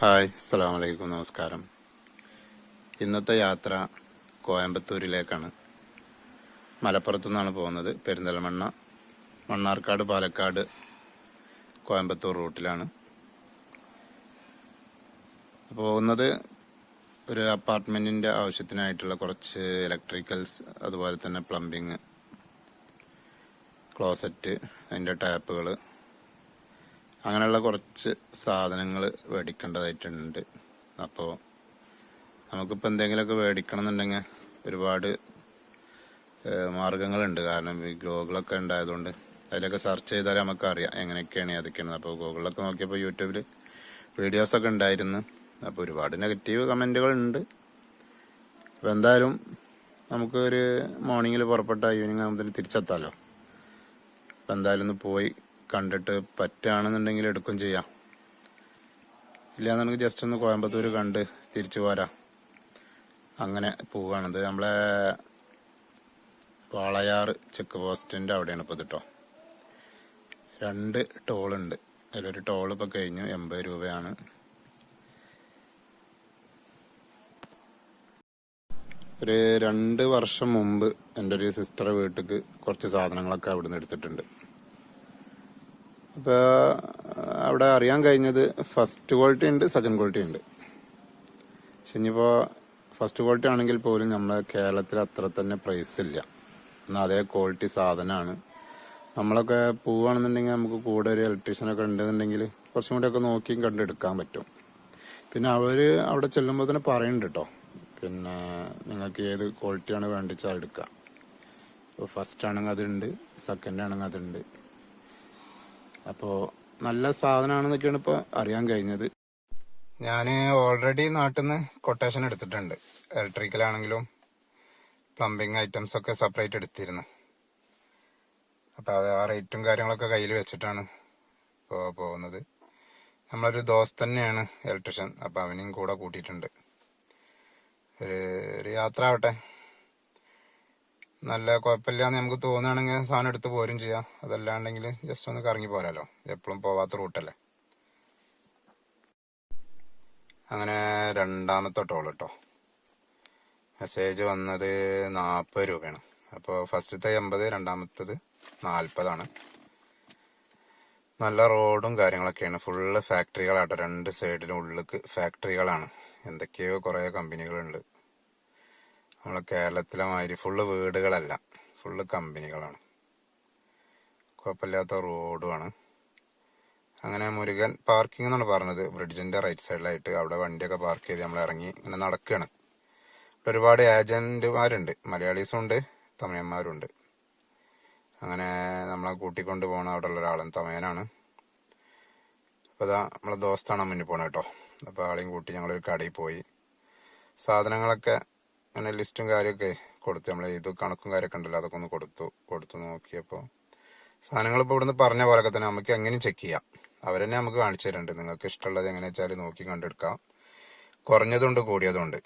Hi അസ്സാം വലൈക്കും നമസ്കാരം. ഇന്നത്തെ യാത്ര കോയമ്പത്തൂരിലേക്കാണ്. മലപ്പുറത്തു നിന്നാണ് പോകുന്നത്. പെരിന്തൽമണ്ണ മണ്ണാർക്കാട് പാലക്കാട് കോയമ്പത്തൂർ റൂട്ടിലാണ്. പോകുന്നത് ഒരു അപ്പാർട്ട്മെന്റിന്റെ ആവശ്യത്തിനായിട്ടുള്ള കുറച്ച് ഇലക്ട്രിക്കൽസ് അതുപോലെ തന്നെ പ്ലംബിങ് ക്ലോസറ്റ് അതിന്റെ ടാപ്പുകൾ അങ്ങനെയുള്ള കുറച്ച് സാധനങ്ങൾ മേടിക്കേണ്ടതായിട്ടുണ്ട് അപ്പോൾ നമുക്കിപ്പോൾ എന്തെങ്കിലുമൊക്കെ മേടിക്കണം എന്നുണ്ടെങ്കിൽ ഒരുപാട് മാർഗങ്ങളുണ്ട്. കാരണം ഈ ഗൂഗിളൊക്കെ ഉണ്ടായതുകൊണ്ട് അതിലൊക്കെ സെർച്ച് ചെയ്താൽ നമുക്കറിയാം എങ്ങനെയൊക്കെയാണ് ഏതൊക്കെയാണ്. അപ്പോൾ ഗൂഗിളിലൊക്കെ നോക്കിയപ്പോൾ യൂട്യൂബിൽ വീഡിയോസൊക്കെ ഉണ്ടായിരുന്നു. അപ്പോൾ ഒരുപാട് നെഗറ്റീവ് കമന്റുകളുണ്ട്. അപ്പോൾ എന്തായാലും നമുക്ക് ഒരു മോർണിംഗിൽ പുറപ്പെട്ട ഈവനിങ് ആകുമ്പോൾ തിരിച്ചെത്താമല്ലോ അപ്പോൾ എന്തായാലും ഒന്ന് പോയി കണ്ടിട്ട് പറ്റുകയാണെന്നുണ്ടെങ്കിൽ എടുക്കും ചെയ്യാം. ഇല്ലാന്നുണ്ടെങ്കിൽ ജസ്റ്റ് ഒന്ന് കോയമ്പത്തൂർ കണ്ട് തിരിച്ചു പോരാം. അങ്ങനെ പോവുകയാണിത് നമ്മളെ വാളയാർ ചെക്ക് പോസ്റ്റിന്റെ അവിടെയാണ് ഇപ്പോൾ കേട്ടോ രണ്ട് ടോളുണ്ട്. അതിലൊരു ടോൾ ഇപ്പോൾ കഴിഞ്ഞു. എൺപത് രൂപയാണ്. ഒരു രണ്ട് വർഷം മുമ്പ് എന്റെ ഒരു സിസ്റ്ററെ വീട്ടിൽ കുറച്ച് സാധനങ്ങളൊക്കെ അവിടുന്ന് എടുത്തിട്ടുണ്ട്. അപ്പോൾ അവിടെ അറിയാൻ കഴിഞ്ഞത് ഫസ്റ്റ് ക്വാളിറ്റി ഉണ്ട് സെക്കൻഡ് ക്വാളിറ്റി ഉണ്ട്. പക്ഷെ ഇനിയിപ്പോൾ ഫസ്റ്റ് ക്വാളിറ്റി ആണെങ്കിൽ പോലും നമ്മളെ കേരളത്തിൽ അത്ര തന്നെ പ്രൈസ് ഇല്ല. എന്നാൽ അതേ ക്വാളിറ്റി സാധനമാണ് നമ്മളൊക്കെ പോവുകയാണെന്നുണ്ടെങ്കിൽ നമുക്ക് കൂടെ ഒരു ഇലക്ട്രീഷ്യനൊക്കെ ഉണ്ടെന്നുണ്ടെങ്കിൽ കുറച്ചും കൂടെയൊക്കെ നോക്കിയും കണ്ടെടുക്കാൻ പറ്റും. പിന്നെ അവർ അവിടെ ചെല്ലുമ്പോൾ തന്നെ പറയുന്നുണ്ട് കേട്ടോ. പിന്നെ നിങ്ങൾക്ക് ഏത് ക്വാളിറ്റിയാണ് വേണ്ടിച്ചാൽ എടുക്കാം ഇപ്പോൾ ഫസ്റ്റ് ആണെങ്കിൽ അതുണ്ട് സെക്കൻഡ് ആണെങ്കിൽ അതുണ്ട്. അപ്പോൾ നല്ല സാധനമാണെന്നൊക്കെയാണ് ഇപ്പൊ അറിയാൻ കഴിഞ്ഞത്. ഞാൻ ഓൾറെഡി നാട്ടിൽ നിന്ന് കൊട്ടേഷൻ എടുത്തിട്ടുണ്ട്. ഇലക്ട്രിക്കൽ ആണെങ്കിലും പ്ലംബിങ് ഐറ്റംസ് ഒക്കെ സെപ്പറേറ്റ് എടുത്തിരുന്നു. അപ്പോൾ അത് ആ റേറ്റും കാര്യങ്ങളൊക്കെ കയ്യിൽ വെച്ചിട്ടാണ് പോകുന്നത്. നമ്മളൊരു ദോസ് തന്നെയാണ് ഇലക്ട്രീഷ്യൻ അപ്പോൾ അവനെയും കൂടെ കൂട്ടിയിട്ടുണ്ട്. ഒരു ഒരു യാത്ര ആവട്ടെ. നല്ല കുഴപ്പമില്ലാന്ന് നമുക്ക് തോന്നുകയാണെങ്കിൽ സാധനം എടുത്ത് പോരും ചെയ്യാം. അതല്ലാണ്ടെങ്കിൽ ജസ്റ്റ് ഒന്ന് കറങ്ങി പോരാലോ. എപ്പോഴും പോവാത്ത റൂട്ടല്ലേ അങ്ങനെ രണ്ടാമത്തെ ടോൾ കേട്ടോ മെസ്സേജ് വന്നത് നാൽപ്പത് രൂപയാണ്. അപ്പോൾ ഫസ്റ്റത്തെ എൺപത് രണ്ടാമത്തത് നാൽപ്പതാണ് നല്ല റോഡും കാര്യങ്ങളൊക്കെയാണ്. ഫുള്ള് ഫാക്ടറികളാട്ടോ രണ്ട് സൈഡിലും ഉള്ളിലേക്ക് ഫാക്ടറികളാണ് എന്തൊക്കെയോ കുറേ കമ്പനികളുണ്ട് നമ്മളെ കേരളത്തിലെ മാതിരി ഫുള്ള് വീടുകളല്ല. ഫുള്ള് കമ്പനികളാണ്. കുഴപ്പമില്ലാത്ത റോഡുമാണ്. അങ്ങനെ മുരുകൻ പാർക്കിംഗ് എന്നാണ് പറഞ്ഞത്. ബ്രിഡ്ജിന്റെ റൈറ്റ് സൈഡിലായിട്ട് അവിടെ വണ്ടിയൊക്കെ പാർക്ക് ചെയ്ത് നമ്മൾ ഇറങ്ങി ഇങ്ങനെ നടക്കുകയാണ് ഒരുപാട് ഏജന്റുമാരുണ്ട് മലയാളീസും ഉണ്ട് അങ്ങനെ നമ്മളെ കൂട്ടിക്കൊണ്ട് പോകണ അവിടെ ഉള്ള ഒരാളും തമയനാണ് അപ്പോൾ ഇതാ നമ്മളെ ദോസ്താണ് മുന്നിൽ പോകണം കേട്ടോ. അപ്പോൾ ആളെയും കൂട്ടി ഞങ്ങളൊരു കടയിൽ പോയി. സാധനങ്ങളൊക്കെ അങ്ങനെ ലിസ്റ്റും കാര്യമൊക്കെ കൊടുത്തു. നമ്മൾ ഇത് കണക്കും കാര്യമൊക്കെ ഉണ്ടല്ലോ അതൊക്കെ ഒന്ന് കൊടുത്തു കൊടുത്തു നോക്കിയപ്പോൾ സാധനങ്ങൾ ഇപ്പോൾ ഇവിടുന്ന് പറഞ്ഞ പോലൊക്കെ തന്നെ നമുക്ക് എങ്ങനെയും ചെക്ക് ചെയ്യാം. അവർ തന്നെ നമുക്ക് കാണിച്ചു തരുന്നുണ്ട് നിങ്ങൾക്ക് ഇഷ്ടമുള്ളത് എങ്ങനെ വെച്ചാൽ നോക്കി കണ്ടെടുക്കാം. കുറഞ്ഞതുണ്ട് കൂടിയതുണ്ട്.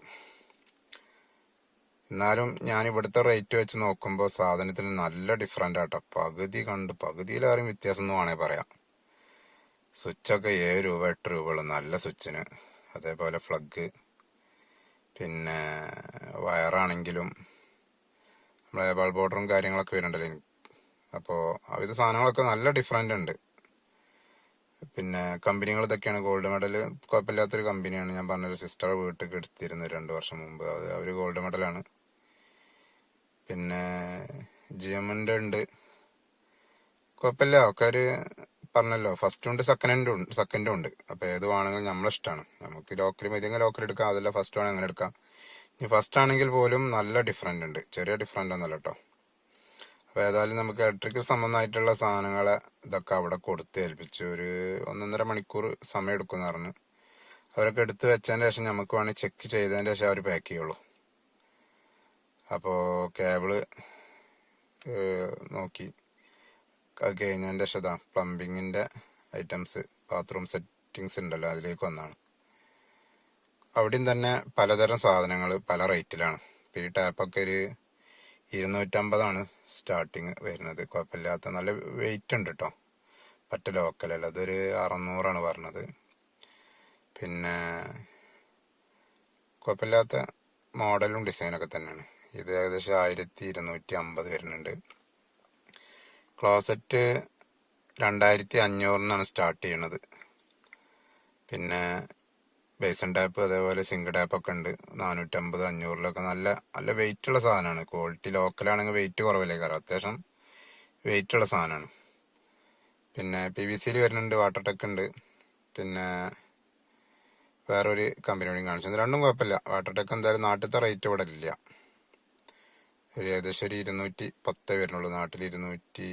എന്നാലും ഞാൻ ഇവിടുത്തെ റേറ്റ് വെച്ച് നോക്കുമ്പോൾ സാധനത്തിന് നല്ല ഡിഫറന്റ് ആട്ടോ. പകുതി കണ്ട് പകുതിയിലാരും വ്യത്യാസം എന്ന് വേണേൽ പറയാം. സ്വിച്ചൊക്കെ ഏഴ് രൂപ എട്ട് രൂപയുള്ളൂ നല്ല സ്വിച്ചിന് അതേപോലെ ഫ്ലഗ് പിന്നെ വയറാണെങ്കിലും നമ്മളെ ബൾബ് ഓർഡറും കാര്യങ്ങളൊക്കെ വരുന്നുണ്ടല്ലോ എനിക്ക്. അപ്പോൾ അവിധ സാധനങ്ങളൊക്കെ നല്ല ഡിഫറെന്റ് ഉണ്ട്. പിന്നെ കമ്പനികൾ ഇതൊക്കെയാണ്. ഗോൾഡ് മെഡൽ കുഴപ്പമില്ലാത്തൊരു കമ്പനിയാണ്. ഞാൻ പറഞ്ഞൊരു സിസ്റ്റർ വീട്ടിലേക്ക് എടുത്തിരുന്നു രണ്ട് വർഷം മുമ്പ്. അത് അവർ ഗോൾഡ് മെഡലാണ് പിന്നെ ജി ഉണ്ട്. കുഴപ്പമില്ല. ഒക്കെ ഒരു പറഞ്ഞല്ലോ ഫസ്റ്റ് ഉണ്ട് സെക്കൻഡ് സെക്കൻഡും ഉണ്ട്. അപ്പോൾ ഏത് വേണമെങ്കിലും നമ്മളിഷ്ടമാണ് നമുക്ക് ലോക്കൽ മതിയെങ്കിൽ ലോക്കൽ എടുക്കാം. അതല്ല ഫസ്റ്റ് വേണമെങ്കിൽ അങ്ങനെ എടുക്കാം. ഇനി ഫസ്റ്റ് ആണെങ്കിൽ പോലും നല്ല ഡിഫറെന്റ് ഉണ്ട്. ചെറിയ ഡിഫറെന്റ് ഒന്നുമല്ല കേട്ടോ അപ്പോൾ ഏതായാലും നമുക്ക് ഇലക്ട്രിക്കൽ സംബന്ധമായിട്ടുള്ള സാധനങ്ങളെ ഇതൊക്കെ അവിടെ കൊടുത്ത് ഏൽപ്പിച്ചു ഒരു ഒന്നൊന്നര മണിക്കൂർ സമയം എടുക്കുമെന്ന് പറഞ്ഞു. അവരൊക്കെ എടുത്ത് വെച്ചതിന് ശേഷം നമുക്ക് വേണമെങ്കിൽ ചെക്ക് ചെയ്തതിന് ശേഷം അവർ പാക്ക് ചെയ്യുള്ളൂ. അപ്പോൾ കേബിൾ നോക്കി. കഴിഞ്ഞതിന്റെ ശത പ്ലംബിങ്ങിന്റെ ഐറ്റംസ് ബാത്റൂം സെറ്റിങ്സ് ഉണ്ടല്ലോ അതിലേക്ക് വന്നാണ് അവിടെയും തന്നെ പലതരം സാധനങ്ങൾ പല റേറ്റിലാണ് ഇപ്പോൾ ഈ ടാപ്പൊക്കെ ഒരു ഇരുന്നൂറ്റമ്പതാണ് സ്റ്റാർട്ടിങ് വരുന്നത്. കുഴപ്പമില്ലാത്ത നല്ല വെയിറ്റ് ഉണ്ട് കേട്ടോ പറ്റ ലോക്കലല്ല അതൊരു അറുന്നൂറാണ് പറഞ്ഞത്. പിന്നെ കുഴപ്പമില്ലാത്ത മോഡലും ഡിസൈനൊക്കെ തന്നെയാണ്. ഇത് ഏകദേശം ആയിരത്തി ഇരുന്നൂറ്റി അമ്പത് വരുന്നുണ്ട്. ക്ലോസറ്റ് രണ്ടായിരത്തി അഞ്ഞൂറിനാണ് സ്റ്റാർട്ട് ചെയ്യണത്. പിന്നെ ബേസൺ ടാപ്പ് അതേപോലെ സിങ്ക് ടാപ്പ് ഒക്കെ ഉണ്ട്. നാനൂറ്റമ്പത് അഞ്ഞൂറിലൊക്കെ നല്ല നല്ല വെയിറ്റ് ഉള്ള സാധനമാണ്. ക്വാളിറ്റി ലോക്കലാണെങ്കിൽ വെയിറ്റ് കുറവല്ലേ കാരണം അത്യാവശ്യം വെയിറ്റ് ഉള്ള സാധനമാണ്. പിന്നെ പി വി സിയിൽ വരുന്നുണ്ട് വാട്ടർ ടെക് ഉണ്ട്. പിന്നെ വേറൊരു കമ്പനിയോടും കാണിച്ചു രണ്ടും കുഴപ്പമില്ല. വാട്ടർ ടെക് എന്തായാലും നാട്ടിലത്തെ റേറ്റ് ഇവിടെ ഇല്ല. ഒരു ഏകദേശം ഒരു ഇരുന്നൂറ്റി പത്ത് വരുന്നുള്ളൂ. നാട്ടിൽ ഇരുന്നൂറ്റി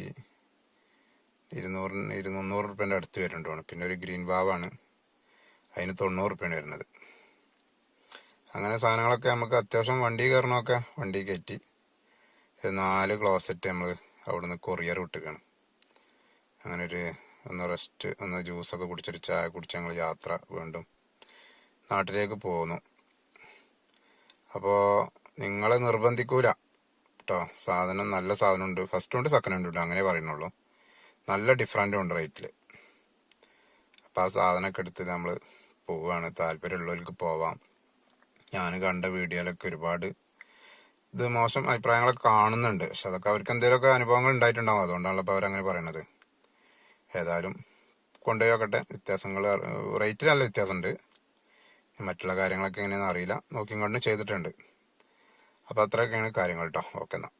ഇരുന്നൂറിന് ഇരു മുന്നൂറ് റുപ്യന്റെ അടുത്ത് വരുന്നുണ്ട് പിന്നെ ഒരു ഗ്രീൻ ബാവാണ്. അതിന് തൊണ്ണൂറ് റുപ്യാണ് വരുന്നത്. അങ്ങനെ സാധനങ്ങളൊക്കെ നമുക്ക് അത്യാവശ്യം വണ്ടി കയറണമൊക്കെ വണ്ടി കയറ്റി നാല് ക്ലോസറ്റ് നമ്മൾ അവിടുന്ന് കൊറിയർ വിട്ടുകയാണ് അങ്ങനെ ഒരു ഒന്ന് റെസ്റ്റ് ഒന്ന് ജ്യൂസൊക്കെ കുടിച്ചൊരു ചായ കുടിച്ച് ഞങ്ങൾ യാത്ര വീണ്ടും നാട്ടിലേക്ക് പോകുന്നു അപ്പോൾ നിങ്ങളെ നിർബന്ധിക്കൂല. കേട്ടോ. സാധനം നല്ല സാധനമുണ്ട്. ഫസ്റ്റ് ഉണ്ട് സെക്കൻഡ് ഉണ്ട് കേട്ടോ അങ്ങനെ പറയുന്നുള്ളൂ. നല്ല ഡിഫറന്റും ഉണ്ട് റേറ്റിൽ അപ്പോൾ ആ സാധനമൊക്കെ എടുത്ത് നമ്മൾ പോവുകയാണ് താല്പര്യമുള്ളവർക്ക് പോവാം. ഞാൻ കണ്ട വീഡിയോയിലൊക്കെ ഒരുപാട് ഇത് മോശം അഭിപ്രായങ്ങളൊക്കെ കാണുന്നുണ്ട്. പക്ഷെ അതൊക്കെ അവർക്ക് എന്തെങ്കിലുമൊക്കെ അനുഭവങ്ങൾ ഉണ്ടായിട്ടുണ്ടാവും. അതുകൊണ്ടാണല്ലോ അപ്പോൾ അവരങ്ങനെ പറയണത്. ഏതായാലും കൊണ്ടുപോയി നോക്കട്ടെ. വ്യത്യാസങ്ങൾ റേറ്റിൽ നല്ല വ്യത്യാസമുണ്ട്. മറ്റുള്ള കാര്യങ്ങളൊക്കെ എങ്ങനെയാണെന്ന് അറിയില്ല. നോക്കിയും കൊണ്ട് ചെയ്തിട്ടുണ്ട്. അപ്പോൾ അത്രയൊക്കെയാണ് കാര്യങ്ങൾ കേട്ടോ ഓക്കെ എന്നാൽ